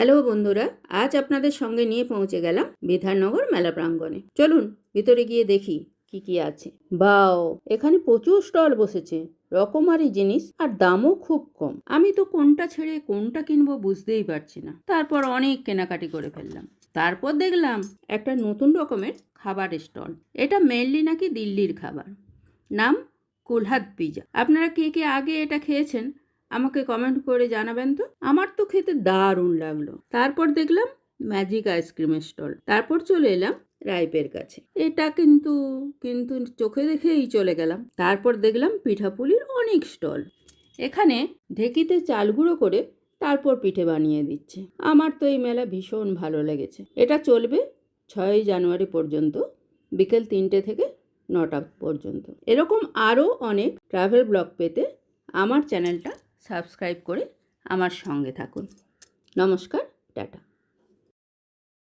Hello বন্ধুরা, আজ আপনাদের সঙ্গে নিয়ে পৌঁছে গেলাম বিধাননগর মেলা প্রাঙ্গণে। চলুন, ভিতরে গিয়ে দেখি কি কি আছে। বাও, এখানে প্রচুর স্টল বসেছে, রকমারি জিনিস আর দামও খুব কম। আমি তো কোনটা ছেড়ে কোনটা কিনবো বুঝতেই পারছি না। তারপর অনেক কেনাকাটি করে ফেললাম। তারপর দেখলাম একটা নতুন রকমের খাবারের স্টল। এটা মেনলি নাকি দিল্লির খাবার। নাম কুলহাদ পিজা। আপনারা কে কে আগে এটা খেয়েছেন? আমাকে কমেন্ট করে জানাবেন তো। আমার তো খেতে দারুণ লাগল। তারপর দেখলাম ম্যাজিক আইসক্রিমের স্টল তারপর চলে এলাম রাইপের কাছে। এটা কিন্তু কিন্তু চোখে দেখেই চলে গেলাম। তারপর দেখলাম পিঠাপুলির অনেক স্টল এখানে ঢেকিতে চাল গুঁড়ো করে তারপর পিঠে বানিয়ে দিচ্ছে। আমার তো এই মেলা ভীষণ ভালো লেগেছে। এটা চলবে ছয়ই জানুয়ারি পর্যন্ত, বিকেল তিনটে থেকে নটা পর্যন্ত। এরকম আরও অনেক ট্রাভেল ব্লগ পেতে আমার চ্যানেলটা সাবস্ক্রাইব করে আমার সঙ্গে থাকুন। নমস্কার টাটা।